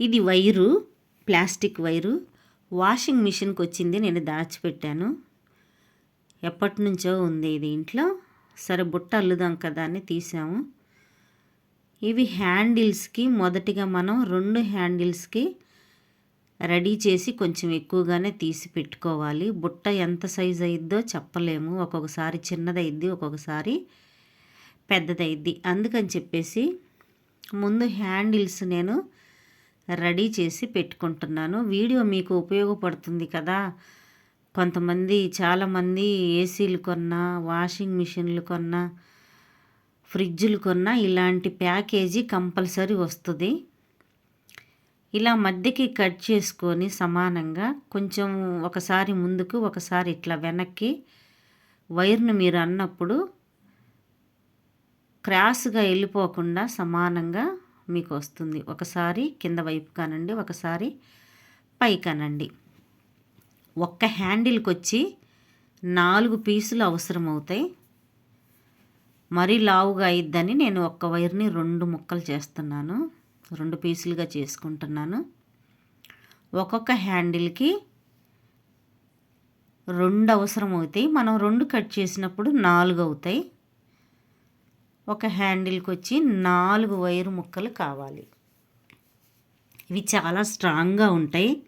ఇది wire plastic wire. Washing మిషన్కి వచ్చింది నేను దాచిపెట్టాను. ఎప్పటి నుంచో ఉంది ఇది ఇంట్లో. సరే బుట్ట అల్లుదాం కదా అని తీసాము. ఇవి హ్యాండిల్స్కి మొదటిగా మనం రెండు హ్యాండిల్స్కి రెడీ చేసి కొంచెం ఎక్కువగానే తీసి పెట్టుకోవాలి. బుట్ట ఎంత సైజ్ అయిద్దో చెప్పలేము. ఒక్కొక్కసారి చిన్నదైద్ది ఒక్కొక్కసారి పెద్దదైద్ది. అందుకని చెప్పేసి ముందు హ్యాండిల్స్ నేను రెడీ చేసి పెట్టుకుంటున్నాను. వీడియో మీకు ఉపయోగపడుతుంది కదా. కొంతమంది చాలామంది ఏసీలు కొన్నా వాషింగ్ మిషన్లు కొన్నా ఫ్రిడ్జ్లు కొన్నా ఇలాంటి ప్యాకేజీ కంపల్సరీ వస్తుంది. ఇలా మధ్యకి కట్ చేసుకొని సమానంగా కొంచెం ఒకసారి ముందుకు ఒకసారి ఇట్లా వెనక్కి వైర్ను మీరు అన్నప్పుడు క్రాస్గా వెళ్ళిపోకుండా సమానంగా మీకు వస్తుంది ఒకసారి కింద వైపు కానండి ఒకసారి పై కానండి. ఒక్క హ్యాండిల్కి వచ్చి నాలుగు పీసులు అవసరం అవుతాయి మరీ లావుగా అయిద్దని నేను ఒక్క వైర్ని రెండు ముక్కలు చేస్తున్నాను. రెండు పీసులుగా చేసుకుంటున్నాను. ఒక్కొక్క హ్యాండిల్కి రెండు అవసరం అవుతాయి మనం రెండు కట్ చేసినప్పుడు నాలుగు అవుతాయి ఒక హ్యాండిల్కి వచ్చి నాలుగు వైరు ముక్కలు కావాలి. ఇవి చాలా స్ట్రాంగ్గా ఉంటాయి.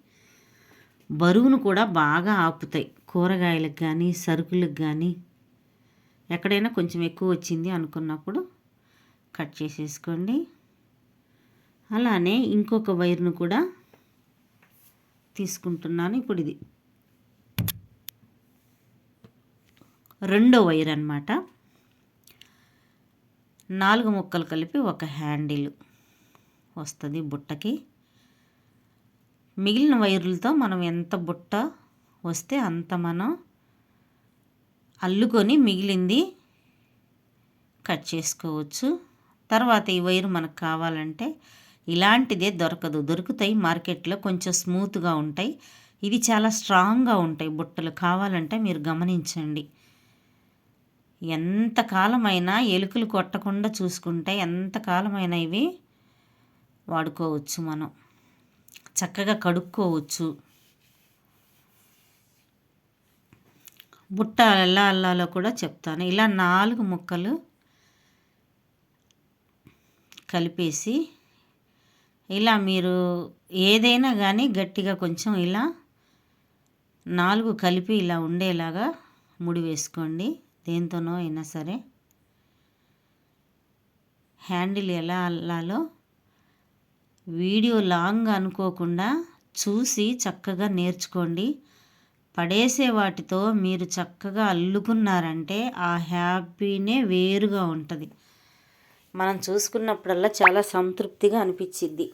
బరువును కూడా బాగా ఆపుతాయి. కూరగాయలకు కానీ సరుకులకు కానీ ఎక్కడైనా కొంచెం ఎక్కువ వచ్చింది అనుకున్నప్పుడు కట్ చేసేసుకోండి. అలానే ఇంకొక వైర్ను కూడా తీసుకుంటున్నాను. ఇప్పుడు ఇది. రెండో వైర్ అనమాట నాలుగు ముక్కలు కలిపి ఒక హ్యాండిల్ వస్తుంది బుట్టకి. మిగిలిన వైర్లతో మనం ఎంత బుట్ట వస్తే అంత మనం అల్లుకొని మిగిలింది కట్ చేసుకోవచ్చు. తర్వాత ఈ వైరు మనకు కావాలంటే ఇలాంటిదే దొరకదు. దొరుకుతాయి మార్కెట్లో కొంచెం స్మూత్గా ఉంటాయి. ఇవి చాలా స్ట్రాంగ్గా ఉంటాయి బుట్టలు. కావాలంటే మీరు గమనించండి. ఎంతకాలమైనా ఎలుకలు కొట్టకుండా చూసుకుంటే ఎంతకాలమైనా ఇవి వాడుకోవచ్చు మనం. చక్కగా కడుక్కోవచ్చు. బుట్ట ఎలా అల్లాలో కూడా చెప్తాను. ఇలా నాలుగు ముక్కలు కలిపేసి ఇలా మీరు ఏదైనా కానీ గట్టిగా కొంచెం ఇలా నాలుగు కలిపి ఇలా ఉండేలాగా ముడి వేసుకోండి. దేంతోనో అయినా సరే హ్యాండిల్ ఎలా అల్లాలో వీడియో లాంగ్ అనుకోకుండా చూసి చక్కగా నేర్చుకోండి. పడేసే వాటితో మీరు చక్కగా అల్లుకున్నారంటే ఆ హ్యాపీనే వేరుగా ఉంటుంది. మనం చూసుకున్నప్పుడల్లా చాలా సంతృప్తిగా అనిపించిద్ది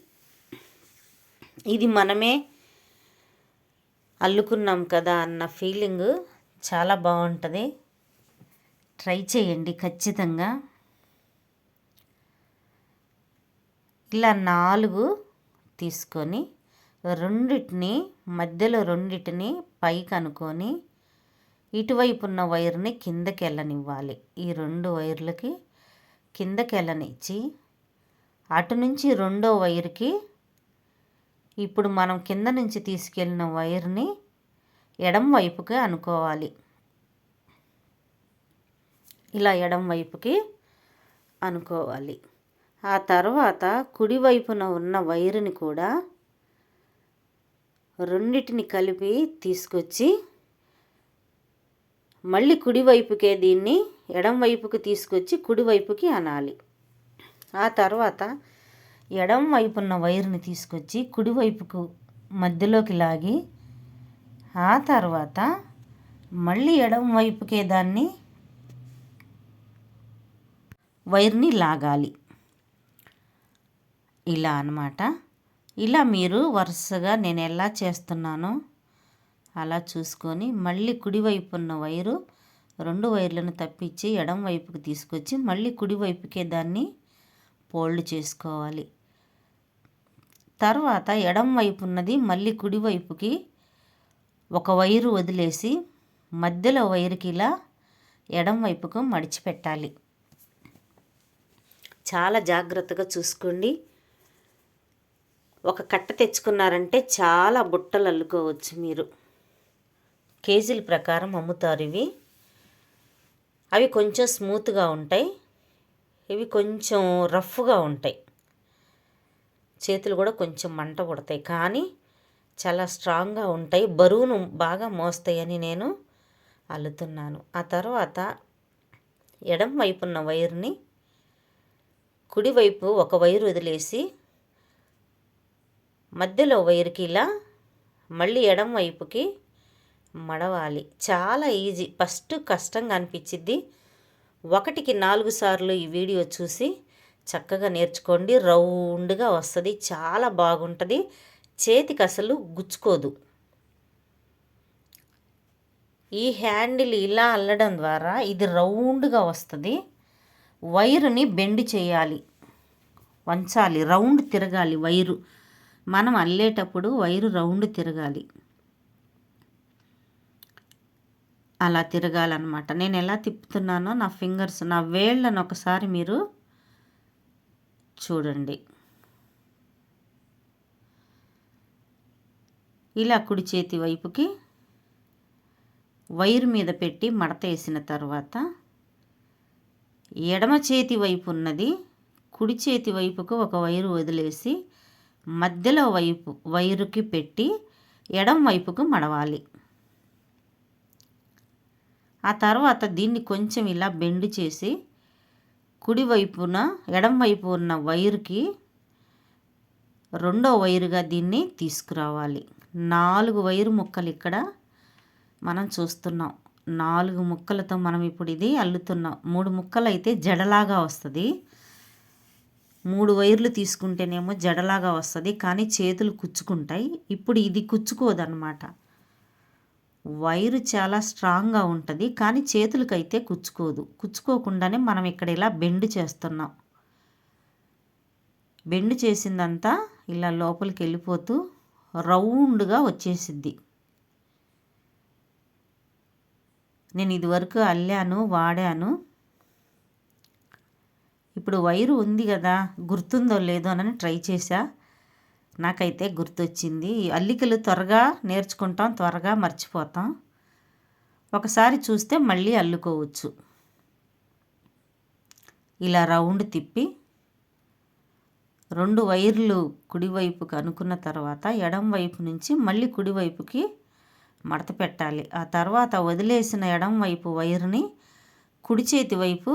ఇది మనమే అల్లుకున్నాం కదా అన్న ఫీలింగ్ చాలా బాగుంటుంది. ట్రై చేయండి ఖచ్చితంగా. ఇలా నాలుగు తీసుకొని రెండిటిని మధ్యలో రెండిటిని పైకి అనుకొని ఇటువైపు ఉన్న వైర్ని కిందకి వెళ్ళనివ్వాలి. ఈ రెండు వైర్లకి కిందకి వెళ్ళనిచ్చి అటు నుంచి రెండో వైర్కి ఇప్పుడు మనం కింద నుంచి తీసుకెళ్ళిన వైర్ని ఎడం వైపుకి అనుకోవాలి. ఇలా ఎడం వైపుకి అనుకోవాలి. ఆ తర్వాత కుడివైపున ఉన్న వైరుని కూడా రెండిటిని కలిపి తీసుకొచ్చి మళ్ళీ కుడివైపుకే దీన్ని ఎడం వైపుకి తీసుకొచ్చి కుడివైపుకి అనాలి. ఆ తర్వాత ఎడం వైపున్న వైరుని తీసుకొచ్చి కుడివైపుకు మధ్యలోకి లాగి ఆ తర్వాత మళ్ళీ ఎడం వైపుకే దాన్ని వైర్ని లాగాలి. ఇలా అనమాట ఇలా మీరు వరుసగా నేను ఎలా చేస్తున్నానో అలా చూసుకొని మళ్ళీ కుడివైపు ఉన్న వైరు రెండు వైర్లను తప్పించి ఎడం వైపుకి తీసుకొచ్చి మళ్ళీ కుడివైపుకే దాన్ని ఫోల్డ్ చేసుకోవాలి. తర్వాత ఎడం వైపు ఉన్నది మళ్ళీ కుడివైపుకి ఒక వైరు వదిలేసి మధ్యలో వైరుకి ఇలా ఎడం వైపుకు మడిచిపెట్టాలి. చాలా జాగ్రత్తగా చూసుకోండి. ఒక కట్ట తెచ్చుకున్నారంటే చాలా బుట్టలు అల్లుకోవచ్చు మీరు. కేజీల ప్రకారం అమ్ముతారు ఇవి. అవి కొంచెం స్మూత్గా ఉంటాయి. ఇవి కొంచెం రఫ్గా ఉంటాయి. చేతులు కూడా కొంచెం మంట పుడతాయి కానీ చాలా స్ట్రాంగ్గా ఉంటాయి. బరువును బాగా మోస్తాయని నేను అల్లుతున్నాను. ఆ తర్వాత ఎడం వైపున్న వైర్ని కుడివైపు ఒక వైరు వదిలేసి మధ్యలో వైర్కి ఇలా మళ్ళీ ఎడం వైపుకి మడవాలి. చాలా ఈజీ. ఫస్ట్ కష్టంగా అనిపించిద్ది. ఒకటికి నాలుగు సార్లు ఈ వీడియో చూసి చక్కగా నేర్చుకోండి. రౌండ్గా వస్తుంది. చాలా బాగుంటుంది. చేతికి అసలు గుచ్చుకోదు. ఈ హ్యాండిల్ ఇలా అల్లడం ద్వారా ఇది రౌండ్గా వస్తుంది. వైరుని బెండ్ చేయాలి. వంచాలి. రౌండ్ తిరగాలి వైరు. మనం అల్లేటప్పుడు వైరు రౌండ్ తిరగాలి. అలా తిరగాలన్నమాట. నేను ఎలా తిప్పుతున్నానో నా ఫింగర్స్ నా వేళ్ళను ఒకసారి మీరు చూడండి. ఇలా కుడి చేతి వైపుకి వైర్ మీద పెట్టి మడత వేసిన తర్వాత ఎడమ చేతి వైపు ఉన్నది కుడి చేతి వైపుకు ఒక వైరు వదిలేసి మధ్యలో వైపు వైరుకి పెట్టి ఎడం వైపుకు మడవాలి. ఆ తర్వాత దీన్ని కొంచెం ఇలా బెండ్ చేసి కుడివైపున ఎడం వైపు ఉన్న వైరుకి రెండో వైరుగా దీన్ని తీసుకురావాలి. నాలుగు వైరు ముక్కలు ఇక్కడ మనం చూస్తున్నాం. నాలుగు ముక్కలతో మనం ఇప్పుడు ఇది అల్లుతున్నాం. మూడు ముక్కలు అయితే జడలాగా వస్తుంది. మూడు వైర్లు తీసుకుంటేనేమో జడలాగా వస్తుంది కానీ చేతులు కుచ్చుకుంటాయి. ఇప్పుడు ఇది కుచ్చుకోదన్నమాట. వైరు చాలా స్ట్రాంగ్గా ఉంటుంది కానీ చేతులకైతే కుచ్చుకోదు. కుచ్చుకోకుండానే మనం ఇక్కడ ఇలా బెండ్ చేస్తున్నాం. బెండ్ చేసిందంతా ఇలా లోపలికి వెళ్ళిపోతూ రౌండ్గా వచ్చేసిద్ది. నేను ఇదివరకు అల్లాను వాడాను. ఇప్పుడు వైరు ఉంది కదా గుర్తుందో లేదో అని ట్రై చేశా. నాకైతే గుర్తొచ్చింది. అల్లికలు త్వరగా నేర్చుకుంటాం త్వరగా మర్చిపోతాం. ఒకసారి చూస్తే మళ్ళీ అల్లుకోవచ్చు. ఇలా రౌండ్ తిప్పి రెండు వైర్లు కుడివైపుకి అనుకున్న తర్వాత ఎడం వైపు నుంచి మళ్ళీ కుడివైపుకి మడత పెట్టాలి. ఆ తర్వాత వదిలేసిన ఎడం వైపు వైర్ని కుడి చేతి వైపు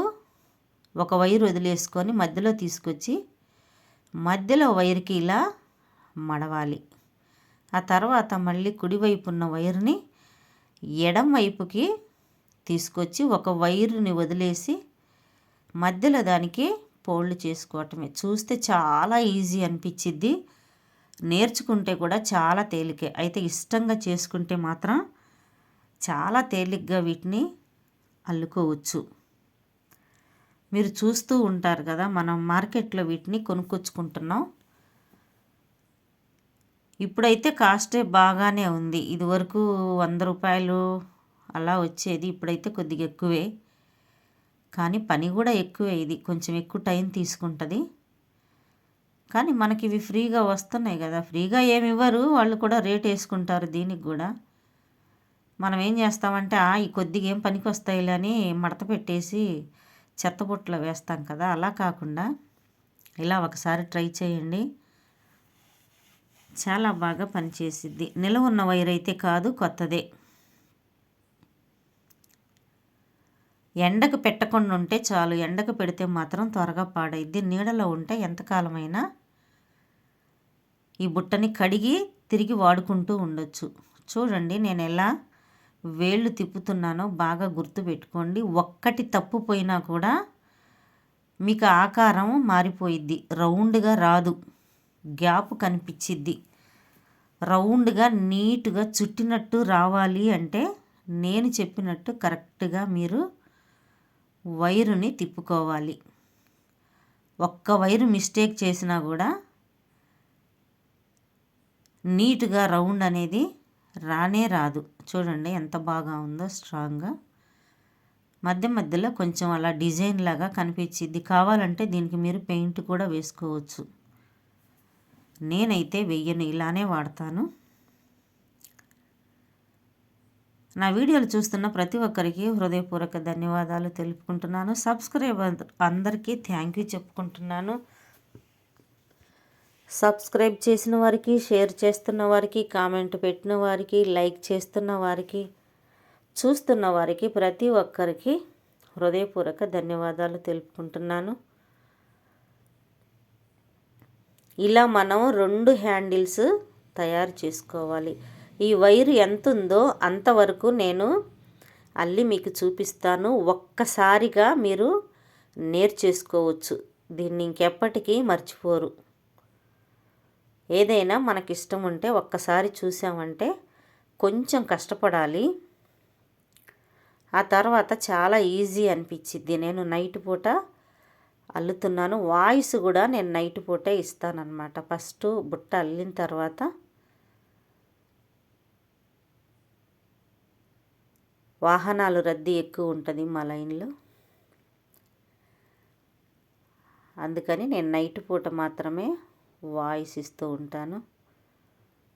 ఒక వైర్ వదిలేసుకొని మధ్యలో తీసుకొచ్చి మధ్యలో వైర్కి ఇలా మడవాలి. ఆ తర్వాత మళ్ళీ కుడివైపు ఉన్న వైర్ని ఎడం వైపుకి తీసుకొచ్చి ఒక వైరుని వదిలేసి మధ్యలో దానికి పోళ్ళు చేసుకోవటమే. చూస్తే చాలా ఈజీ అనిపించిద్ది నేర్చుకుంటే కూడా చాలా తేలికే. అయితే ఇష్టంగా చేసుకుంటే మాత్రం చాలా తేలిగ్గా వీటిని అల్లుకోవచ్చు. మీరు చూస్తూ ఉంటారు కదా మనం మార్కెట్లో వీటిని కొనుక్కొచ్చుకుంటున్నాం. ఇప్పుడైతే కాస్టే బాగానే ఉంది. ఇదివరకు వంద రూపాయలు అలా వచ్చేది ఇప్పుడైతే కొద్దిగా ఎక్కువే. కానీ పని కూడా ఎక్కువే ఇది. కొంచెం ఎక్కువ టైం తీసుకుంటుంది. కానీ మనకి ఇవి ఫ్రీగా వస్తున్నాయి కదా. ఫ్రీగా ఏమి ఇవ్వరు వాళ్ళు కూడా రేట్ వేసుకుంటారు దీనికి కూడా. మనం ఏం చేస్తామంటే ఈ కొద్దిగా ఏం పనికి వస్తాయిలే అని మడత పెట్టేసి చెత్తబుట్టలో వేస్తాం కదా. అలా కాకుండా ఇలా ఒకసారి ట్రై చేయండి. చాలా బాగా పనిచేసిద్ది. నిలవ ఉన్న వైర్ అయితే కాదు కొత్తదే. ఎండకు పెట్టకుండా ఉంటే చాలు. ఎండకు పెడితే మాత్రం త్వరగా పాడైద్ది. నీడలో ఉంటే ఎంతకాలమైనా ఈ బుట్టని కడిగి తిరిగి వాడుకుంటూ ఉండొచ్చు. చూడండి నేను ఎలా వేళ్ళు తిప్పుతున్నానో బాగా గుర్తుపెట్టుకోండి ఒక్కటి తప్పుపోయినా కూడా మీకు ఆకారం మారిపోయిద్ది. రౌండ్గా రాదు. గ్యాప్ కనిపించిద్ది. రౌండ్గా నీట్గా చుట్టినట్టు రావాలి అంటే నేను చెప్పినట్టు కరెక్ట్గా మీరు వైరుని తిప్పుకోవాలి. ఒక్క వైరు మిస్టేక్ చేసినా కూడా నీట్గా రౌండ్ అనేది రానే రాదు. చూడండి ఎంత బాగా ఉందో స్ట్రాంగ్గా మధ్య మధ్యలో కొంచెం అలా డిజైన్ లాగా కనిపించిద్ది. కావాలంటే దీనికి మీరు పెయింట్ కూడా వేసుకోవచ్చు. నేనైతే వెయ్యను ఇలానే వాడతాను. నా వీడియోలు చూస్తున్న ప్రతి ఒక్కరికి హృదయపూర్వక ధన్యవాదాలు తెలుపుకుంటున్నాను. సబ్స్క్రైబర్ అందరికీ థ్యాంక్ యూ చెప్పుకుంటున్నాను. సబ్స్క్రైబ్ చేసిన వారికి షేర్ చేస్తున్న వారికి కామెంట్ పెట్టిన వారికి లైక్ చేస్తున్న వారికి చూస్తున్న వారికి ప్రతి ఒక్కరికి హృదయపూర్వక ధన్యవాదాలు తెలుపుకుంటున్నాను. ఇలా మనం రెండు హ్యాండిల్స్ తయారు చేసుకోవాలి. ఈ వైర్ ఎంత ఉందో అంతవరకు నేను అల్లి మీకు చూపిస్తాను. ఒక్కసారిగా మీరు నేర్చేసుకోవచ్చు. దీన్ని ఇంకెప్పటికీ మర్చిపోరు. ఏదైనా మనకి ఇష్టం ఉంటే ఒక్కసారి చూసామంటే కొంచెం కష్టపడాలి. ఆ తర్వాత చాలా ఈజీ అనిపించింది నేను నైట్ పూట అల్లుతున్నాను. వాయిస్ కూడా నేను నైట్ పూటే ఇస్తానన్నమాట. ఫస్ట్ బుట్ట అల్లిన తర్వాత వాహనాలు రద్దీ ఎక్కువ ఉంటుంది మా లైన్లో. అందుకని నేను నైట్ పూట మాత్రమే వాయిస్ ఇస్తూ ఉంటాను.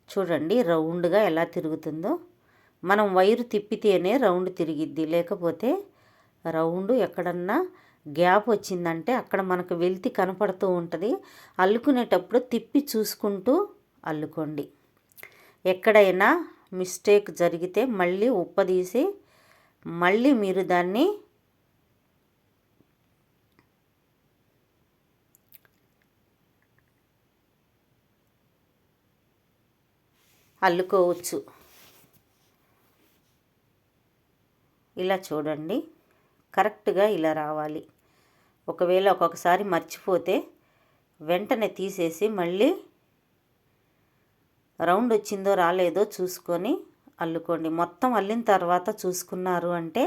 చూడండి రౌండ్గా ఎలా తిరుగుతుందో. మనం వైరు తిప్పితేనే రౌండ్ తిరిగిద్ది. లేకపోతే రౌండ్ ఎక్కడన్నా గ్యాప్ వచ్చిందంటే అక్కడ మనకు వెళ్తి కనపడుతూ ఉంటుంది. అల్లుకునేటప్పుడు తిప్పి చూసుకుంటూ అల్లుకోండి. ఎక్కడైనా మిస్టేక్ జరిగితే మళ్ళీ ఉప్పదీసి మళ్ళీ మీరు దాన్ని అల్లుకోవచ్చు. ఇలా చూడండి. కరెక్ట్గా ఇలా రావాలి. ఒకవేళ ఒక్కొక్కసారి మర్చిపోతే వెంటనే తీసేసి మళ్ళీ రౌండ్ వచ్చిందో రాలేదో చూసుకొని అల్లుకోండి. మొత్తం అల్లిన తర్వాత చూసుకున్నారు అంటే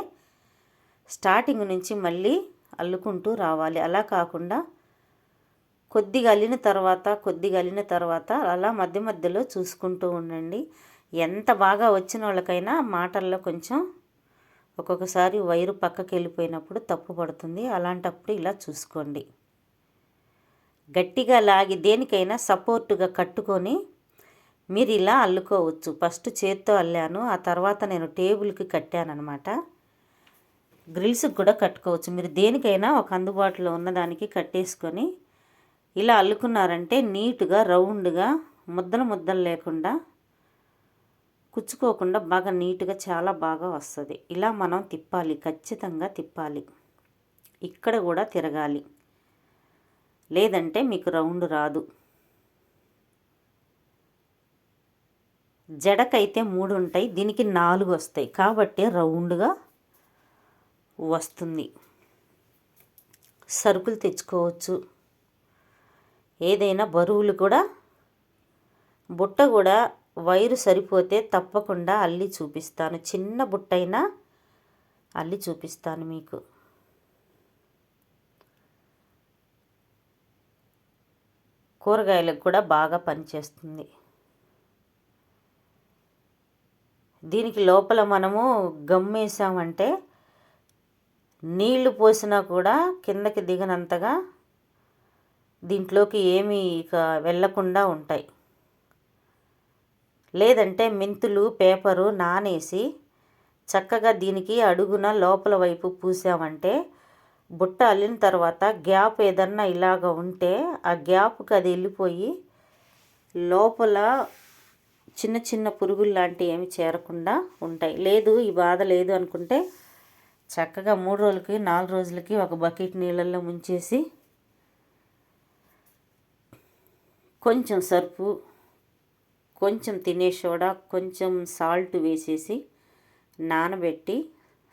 స్టార్టింగ్ నుంచి మళ్ళీ అల్లుకుంటూ రావాలి. అలా కాకుండా కొద్దిగా అల్లిన తర్వాత కొద్దిగా అల్లిన తర్వాత అలా మధ్య మధ్యలో చూసుకుంటూ ఉండండి. ఎంత బాగా వచ్చిన వాళ్ళకైనా మాటల్లో కొంచెం ఒక్కొక్కసారి వైరు పక్కకి వెళ్ళిపోయినప్పుడు తప్పు పడుతుంది. అలాంటప్పుడు ఇలా చూసుకోండి. గట్టిగా లాగి దేనికైనా సపోర్టుగా కట్టుకొని మీరు ఇలా అల్లుకోవచ్చు. ఫస్ట్ చేత్తో అల్లాను ఆ తర్వాత నేను టేబుల్కి కట్టానమాట గ్రిల్స్కి కూడా కట్టుకోవచ్చు. మీరు దేనికైనా ఒక అందుబాటులో ఉన్నదానికి కట్టేసుకొని ఇలా అల్లుకున్నారంటే నీట్గా రౌండ్గా ముద్దలు ముద్దలు లేకుండా కుచ్చుకోకుండా బాగా నీట్గా చాలా బాగా వస్తుంది. ఇలా మనం తిప్పాలి ఖచ్చితంగా తిప్పాలి. ఇక్కడ కూడా తిరగాలి. లేదంటే మీకు రౌండ్ రాదు. జడకైతే మూడు ఉంటాయి దీనికి నాలుగు వస్తాయి. కాబట్టి రౌండ్గా వస్తుంది. సరుకులు తెచ్చుకోవచ్చు. ఏదైనా బరువులు కూడా బుట్ట కూడా వైరు సరిపోతే తప్పకుండా అల్లి చూపిస్తాను. చిన్న బుట్టైనా అల్లి చూపిస్తాను మీకు. కూరగాయలకు కూడా బాగా పనిచేస్తుంది. దీనికి లోపల మనము గమ్మేసామంటే నీళ్ళు పోసినా కూడా కిందకి దిగనంతగా దీంట్లోకి ఏమి ఇక వెళ్ళకుండా ఉంటాయి. లేదంటే మెంతులు పేపరు నానేసి చక్కగా దీనికి అడుగున లోపల వైపు పూసామంటే బుట్ట అల్లిన తర్వాత గ్యాప్ ఏదన్నా ఇలాగ ఉంటే ఆ గ్యాప్కి అది వెళ్ళిపోయి లోపల చిన్న చిన్న పురుగులు లాంటివి ఏమి చేరకుండా ఉంటాయి. లేదు ఈ బాధ లేదు అనుకుంటే చక్కగా మూడు రోజులకి నాలుగు రోజులకి ఒక బకెట్ నీళ్ళల్లో ముంచేసి కొంచెం సర్పు కొంచెం తినే సోడా కొంచెం సాల్ట్ వేసేసి నానబెట్టి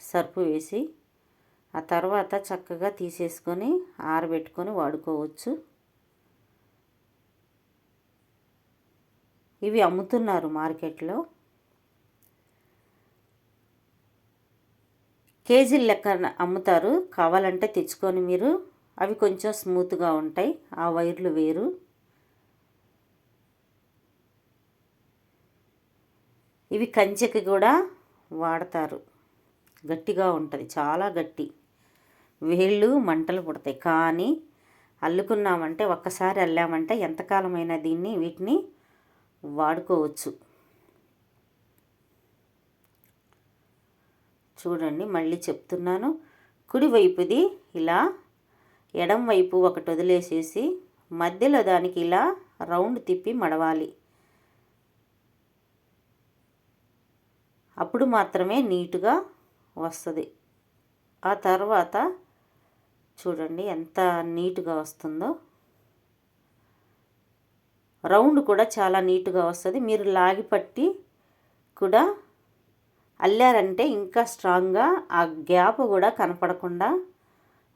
సర్పు వేసి ఆ తర్వాత చక్కగా తీసేసుకొని ఆరబెట్టుకొని వాడుకోవచ్చు. ఇవి అమ్ముతున్నారు మార్కెట్లో. కేజీల లెక్క అమ్ముతారు. కావాలంటే తెచ్చుకొని మీరు అవి కొంచెం స్మూత్గా ఉంటాయి. ఆ వైర్లు వేరు. ఇవి కంచెకి కూడా వాడతారు. గట్టిగా ఉంటుంది చాలా గట్టి. వేళ్ళు మంటలు పుడతాయి. కానీ అల్లుకున్నామంటే ఒక్కసారి అల్లామంటే ఎంతకాలమైనా దీన్ని వీటిని వాడుకోవచ్చు. చూడండి మళ్ళీ చెప్తున్నాను. కుడివైపుది ఇలా ఎడం వైపు ఒకటి వదిలేసేసి మధ్యలో దానికి ఇలా రౌండ్ తిప్పి మడవాలి. అప్పుడు మాత్రమే నీటుగా వస్తుంది. ఆ తర్వాత చూడండి ఎంత నీట్గా వస్తుందో. రౌండ్ కూడా చాలా నీట్గా వస్తుంది. మీరు లాగి పట్టి కూడా అల్లారంటే ఇంకా స్ట్రాంగ్గా ఆ గ్యాప్ కూడా కనపడకుండా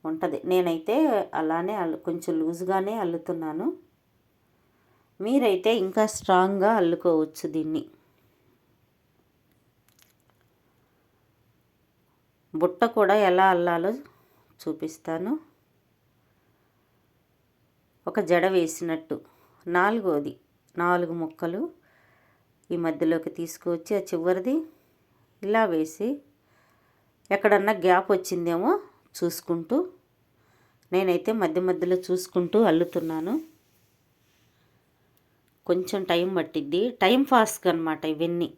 ఉంటుంది. నేనైతే అలానే అల్లు కొంచెం లూజ్గానే అల్లుతున్నాను. మీరైతే ఇంకా స్ట్రాంగ్గా అల్లుకోవచ్చు దీన్ని. బుట్ట కూడా ఎలా అల్లాలో చూపిస్తాను. ఒక జడ వేసినట్టు నాలుగోది నాలుగు ముక్కలు ఈ మధ్యలోకి తీసుకువచ్చి ఆ చివరిది ఇలా వేసి ఎక్కడన్నా గ్యాప్ వచ్చిందేమో చూసుకుంటూ నేనైతే మధ్య మధ్యలో చూసుకుంటూ అల్లుతున్నాను. కొంచెం టైం పట్టిద్ది. టైం ఫాస్ట్గా అనమాట ఇవన్నీ.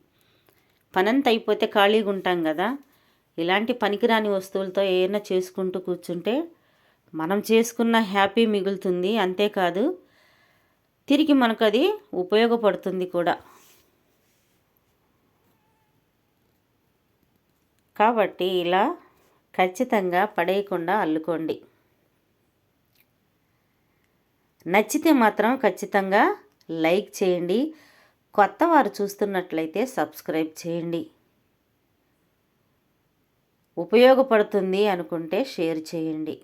పనంత అయిపోతే ఖాళీగా ఉంటాం కదా. ఇలాంటి పనికిరాని వస్తువులతో ఏమైనా చేసుకుంటూ కూర్చుంటే మనం చేసుకున్న హ్యాపీ మిగులుతుంది అంతేకాదు తిరిగి మనకు అది ఉపయోగపడుతుంది కూడా. కాబట్టి ఇలా ఖచ్చితంగా పడేయకుండా అల్లుకోండి. నచ్చితే మాత్రం ఖచ్చితంగా లైక్ చేయండి కొత్త వారు చూస్తున్నట్లయితే సబ్స్క్రైబ్ చేయండి. ఉపయోగపడుతుంది అనుకుంటే షేర్ చేయండి.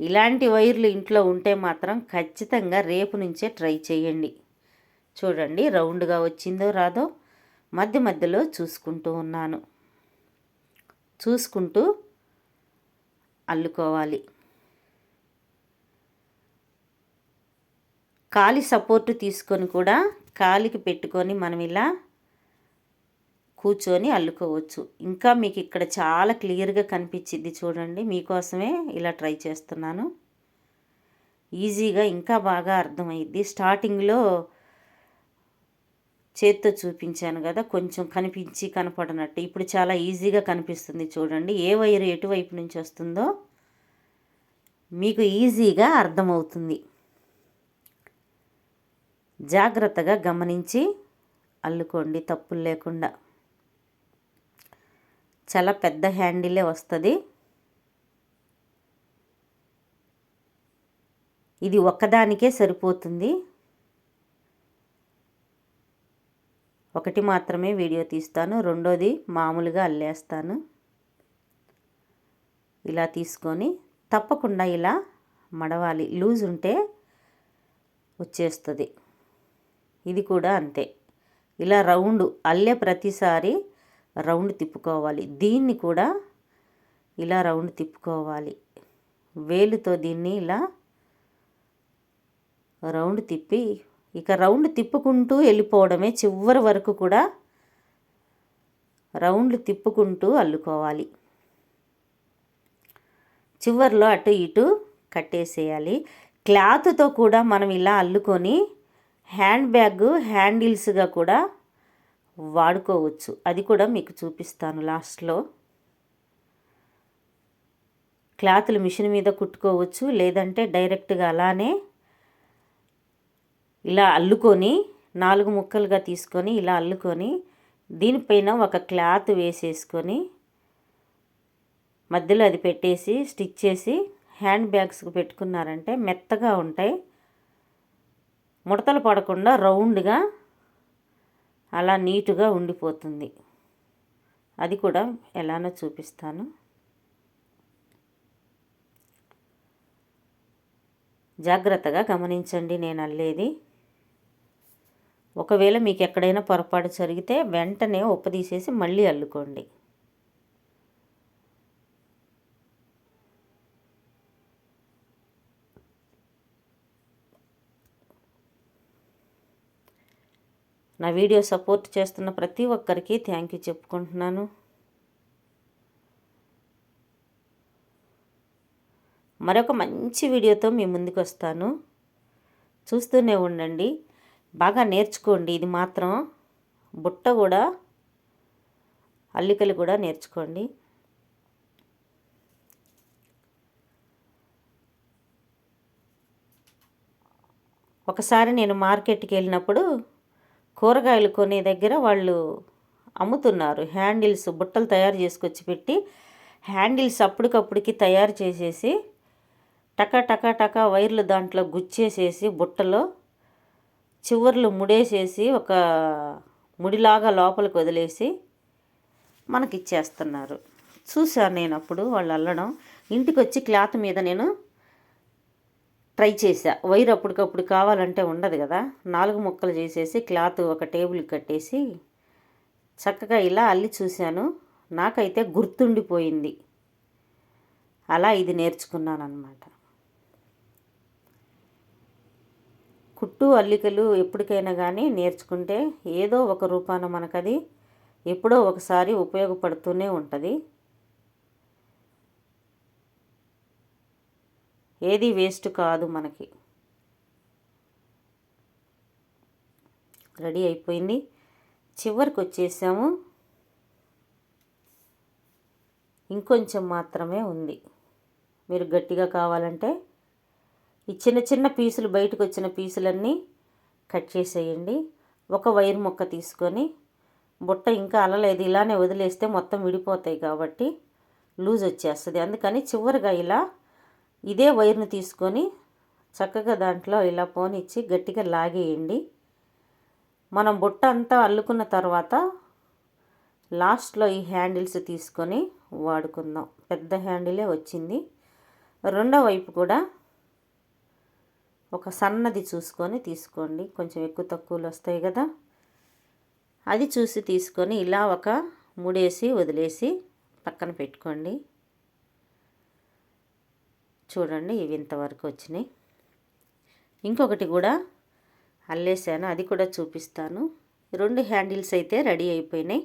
ఇలాంటి వైర్లు ఇంట్లో ఉంటే మాత్రం ఖచ్చితంగా రేపు నుంచే ట్రై చేయండి. చూడండి రౌండ్గా వచ్చిందో రాదో మధ్య మధ్యలో చూసుకుంటూ ఉన్నాను. చూసుకుంటూ అల్లుకోవాలి. కాలి సపోర్టు తీసుకొని కూడా కాలికి పెట్టుకొని మనం ఇలా కూర్చొని అల్లుకోవచ్చు. ఇంకా మీకు ఇక్కడ చాలా క్లియర్గా కనిపించింది చూడండి. మీకోసమే ఇలా ట్రై చేస్తున్నాను. ఈజీగా ఇంకా బాగా అర్థమైద్ది స్టార్టింగ్లో చేత్తో చూపించాను కదా కొంచెం కనిపించి కనపడనట్టు. ఇప్పుడు చాలా ఈజీగా కనిపిస్తుంది చూడండి. ఏ వైరు ఎటువైపు నుంచి వస్తుందో మీకు ఈజీగా అర్థమవుతుంది. జాగ్రత్తగా గమనించి అల్లుకోండి తప్పులు లేకుండా. చాలా పెద్ద హ్యాండిలే వస్తుంది. ఇది ఒక్కదానికే సరిపోతుంది. ఒకటి మాత్రమే వీడియో తీస్తాను రెండోది మామూలుగా అల్లేస్తాను. ఇలా తీసుకొని తప్పకుండా ఇలా మడవాలి. లూజ్ ఉంటే వచ్చేస్తుంది. ఇది కూడా అంతే. ఇలా రౌండ్ అల్లే ప్రతిసారి రౌండ్ తిప్పుకోవాలి. దీన్ని కూడా ఇలా రౌండ్ తిప్పుకోవాలి. వేలుతో దీన్ని ఇలా రౌండ్ తిప్పి ఇక రౌండ్ తిప్పుకుంటూ వెళ్ళిపోవడమే. చివరి వరకు కూడా రౌండ్లు తిప్పుకుంటూ అల్లుకోవాలి. చివరిలో అటు ఇటు కట్టేసేయాలి. క్లాత్తో కూడా మనం ఇలా అల్లుకొని హ్యాండ్ బ్యాగ్ హ్యాండిల్స్గా కూడా వాడుకోవచ్చు. అది కూడా మీకు చూపిస్తాను లాస్ట్లో. క్లాతులు మిషన్ మీద కుట్టుకోవచ్చు లేదంటే డైరెక్ట్గా అలానే ఇలా అల్లుకొని నాలుగు ముక్కలుగా తీసుకొని ఇలా అల్లుకొని దీనిపైన ఒక క్లాత్ వేసేసుకొని మధ్యలో అది పెట్టేసి స్టిచ్ చేసి హ్యాండ్ బ్యాగ్స్కి పెట్టుకున్నారంటే మెత్తగా ఉంటాయి. ముడతలు పడకుండా రౌండ్గా అలా నీటుగా ఉండిపోతుంది. అది కూడా ఎలానో చూపిస్తాను. జాగ్రత్తగా గమనించండి నేను అల్లేది. ఒకవేళ మీకు ఎక్కడైనా పొరపాటు జరిగితే వెంటనే ఉప్పదీసేసి మళ్ళీ అల్లుకోండి. నా వీడియో సపోర్ట్ చేస్తున్న ప్రతి ఒక్కరికి థ్యాంక్ యూ చెప్పుకుంటున్నాను. మరొక మంచి వీడియోతో మీ ముందుకు వస్తాను. చూస్తూనే ఉండండి. బాగా నేర్చుకోండి. ఇది మాత్రం బుట్ట కూడా అల్లికలు కూడా నేర్చుకోండి. ఒకసారి నేను మార్కెట్కి వెళ్ళినప్పుడు కూరగాయలు కొనే దగ్గర వాళ్ళు అమ్ముతున్నారు. హ్యాండిల్స్ బుట్టలు తయారు చేసుకొచ్చి పెట్టి హ్యాండిల్స్ అప్పటికప్పటికి తయారు చేసేసి టకా టకా టకా వైర్లు దాంట్లో గుచ్చేసేసి బుట్టలో చివర్లు ముడేసేసి ఒక ముడిలాగా లోపలికి వదిలేసి మనకి ఇచ్చేస్తున్నారు చూశాను నేను అప్పుడు వాళ్ళు అల్లడం. ఇంటికి వచ్చి క్లాత్ మీద నేను ట్రై చేసా వైర్ అప్పటికప్పుడు కావాలంటే ఉండదు కదా. నాలుగు ముక్కలు చేసేసి క్లాత్ ఒక టేబుల్ కట్టేసి చక్కగా ఇలా అల్లి చూశాను. నాకైతే గుర్తుండిపోయింది. అలా ఇది నేర్చుకున్నాను అనమాట కుట్టు అల్లికలు ఎప్పటికైనా కానీ నేర్చుకుంటే ఏదో ఒక రూపాన మనకది ఎప్పుడో ఒకసారి ఉపయోగపడుతూనే ఉంటుంది. ఏది వేస్ట్ కాదు మనకి. రెడీ అయిపోయింది. చివరికి వచ్చేసాము. ఇంకొంచెం మాత్రమే ఉంది. మీరు గట్టిగా కావాలంటే ఈ చిన్న చిన్న పీసులు బయటకు వచ్చిన పీసులన్నీ కట్ చేసేయండి. ఒక వైర్ మొక్క తీసుకొని బుట్ట ఇంకా అలలేదు. ఇలానే వదిలేస్తే మొత్తం విడిపోతాయి కాబట్టి లూజ్ వచ్చేస్తుంది. అందుకని చివరిగా ఇలా ఇదే వైర్ను తీసుకొని చక్కగా దాంట్లో ఇలా పోనిచ్చి గట్టిగా లాగేయండి. మనం బుట్ట అంతా అల్లుకున్న తర్వాత లాస్ట్లో ఈ హ్యాండిల్స్ తీసుకొని వాడుకుందాం. పెద్ద హ్యాండిలే వచ్చింది. రెండో వైపు కూడా ఒక సన్నది చూసుకొని తీసుకోండి. కొంచెం ఎక్కువ తక్కువలు వస్తాయి కదా. అది చూసి తీసుకొని ఇలా ఒక ముడేసి వదిలేసి పక్కన పెట్టుకోండి. చూడండి ఇవి ఇంతవరకు వచ్చినాయి. ఇంకొకటి కూడా అల్లేసాను అది కూడా చూపిస్తాను. రెండు హ్యాండిల్స్ అయితే రెడీ అయిపోయినాయి.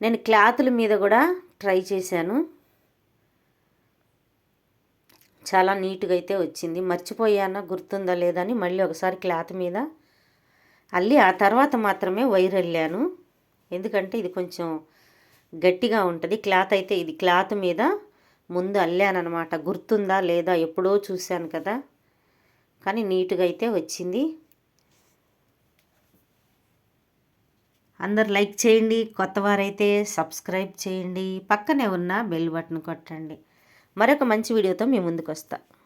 నేను క్లాతుల మీద కూడా ట్రై చేశాను. చాలా నీట్గా అయితే వచ్చింది. మర్చిపోయానా గుర్తుందా లేదా అని మళ్ళీ ఒకసారి క్లాత్ మీద అల్లి ఆ తర్వాత మాత్రమే వైర్ అల్లాను. ఎందుకంటే ఇది కొంచెం గట్టిగా ఉంటుంది. క్లాత్ అయితే ఇది క్లాత్ మీద ముందు అల్లానమాట గుర్తుందా లేదా ఎప్పుడో చూశాను కదా. కానీ నీట్గా అయితే వచ్చింది. అందరు లైక్ చేయండి. కొత్త వారైతే సబ్స్క్రైబ్ చేయండి. పక్కనే ఉన్న బెల్ బటన్ కొట్టండి. మరొక మంచి వీడియోతో మీ ముందుకు వస్తాను